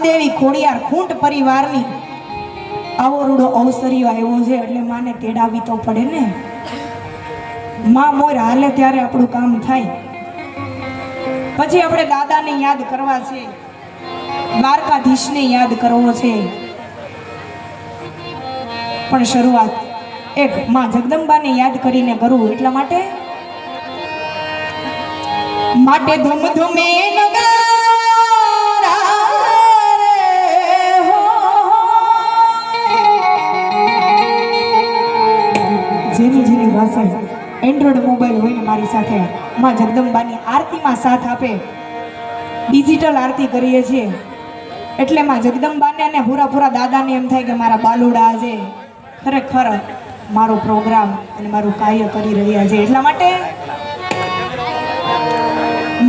કુળદેવી ખોડિયાર ખૂંટ પરિવારની આવો રૂડો અવસરીઓ આવ્યો છે, એટલે માને તેડાવી તો પડે ને. માં મોર હાલે ત્યારે આપણું કામ થાય. પછી આપણે દાદાને યાદ કરવા છે, દ્વારકાધીશને યાદ કરવો છે. પણ શરૂઆત એક માં જગદંબાને યાદ કરીને કરવું એટલા માટે? માટે ધૂમ એન્ડ્રોઈડ મોબાઈલ હોય મારી સાથે માં જગદંબાની આરતીમાં સાથ આપે. ડિજિટલ આરતી કરીએ છીએ. એટલે માં જગદંબાને અને પૂરા પૂરા દાદાને એમ થાય કે મારા બાલુડા આજે ખરેખર મારો પ્રોગ્રામ અને મારું કાર્ય કરી રહ્યા છે. એટલા માટે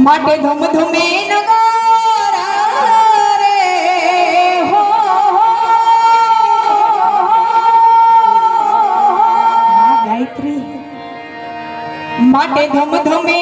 માટે ધમ ધમે નગારા ঘটে ধুম ধুমে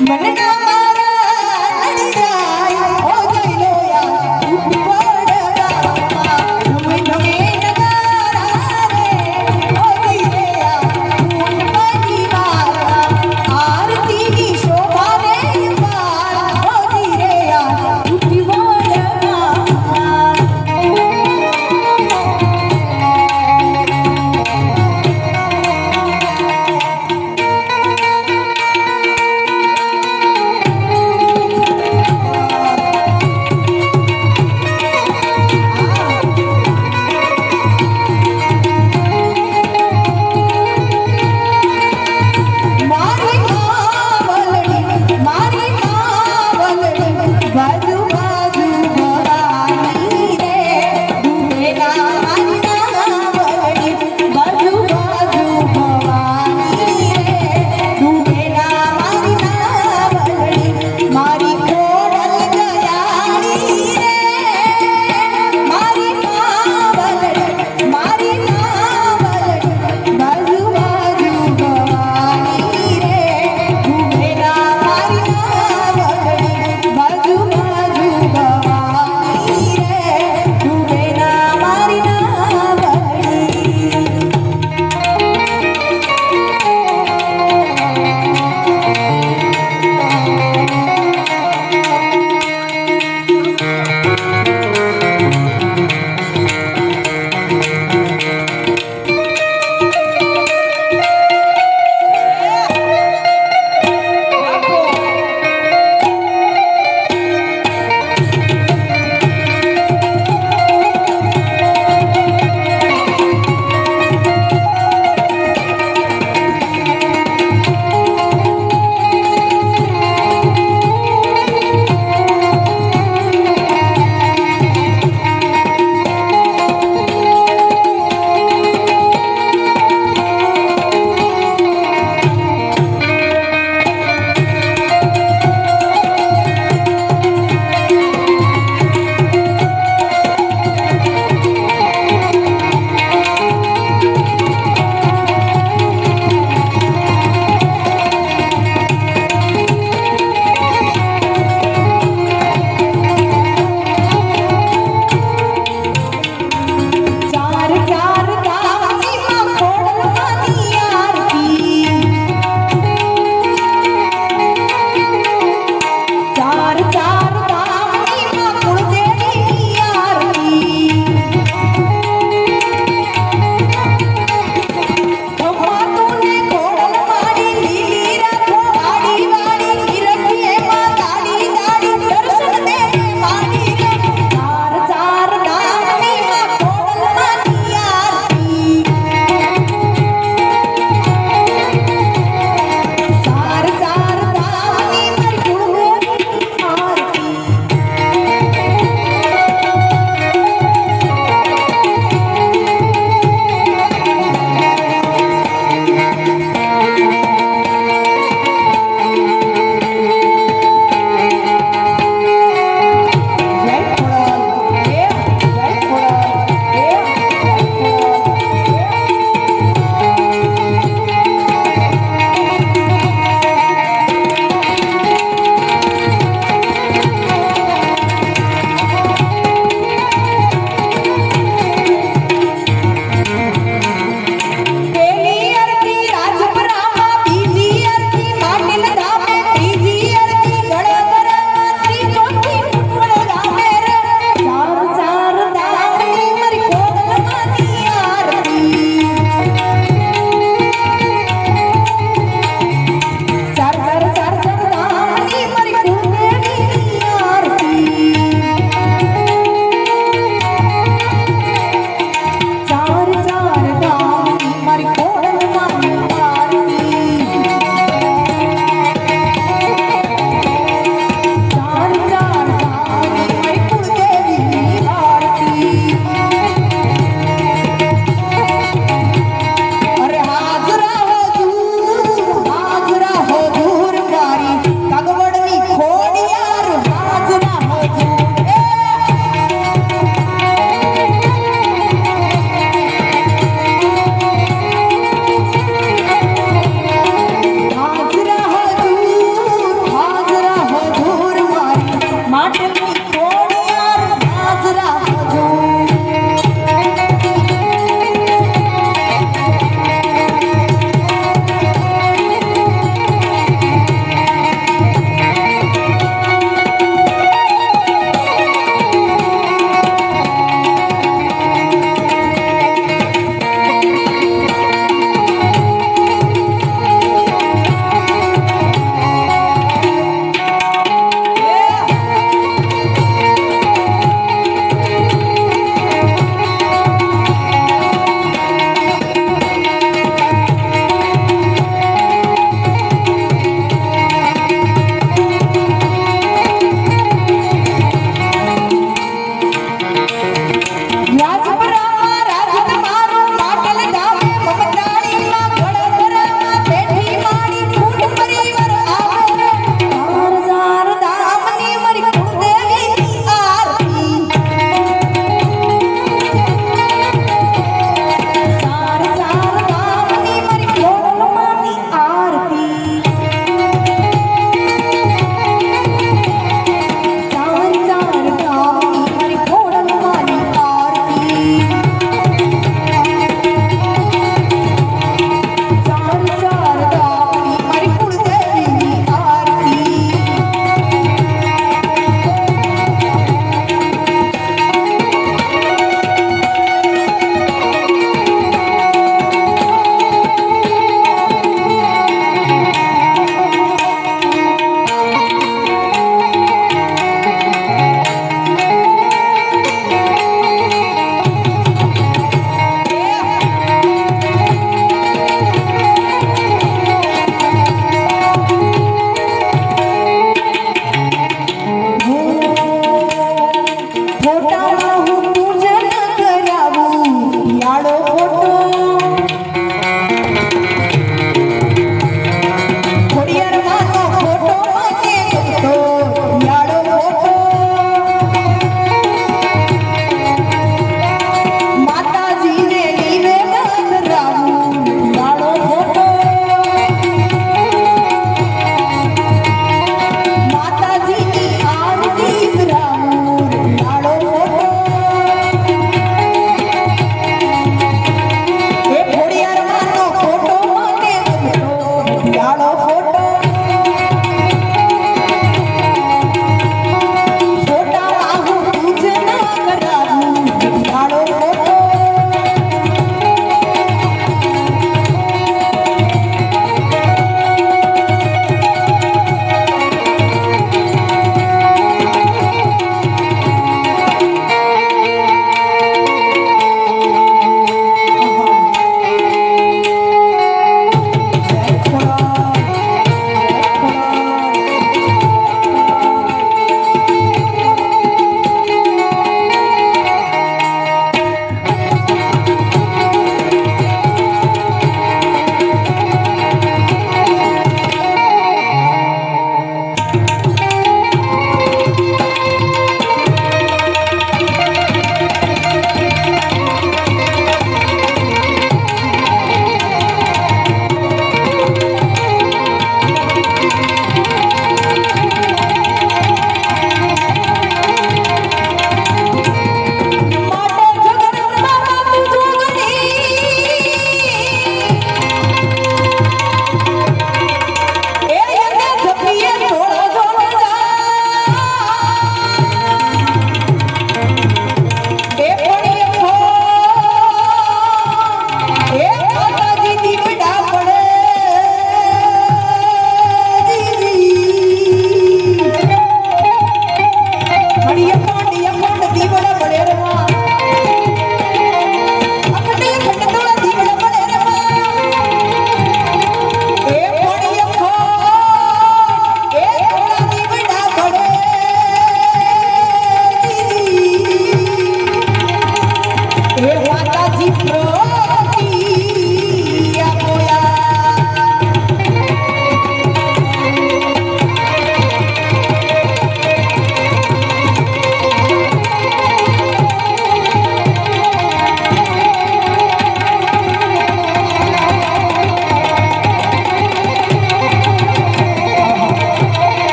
ಮನಗಾ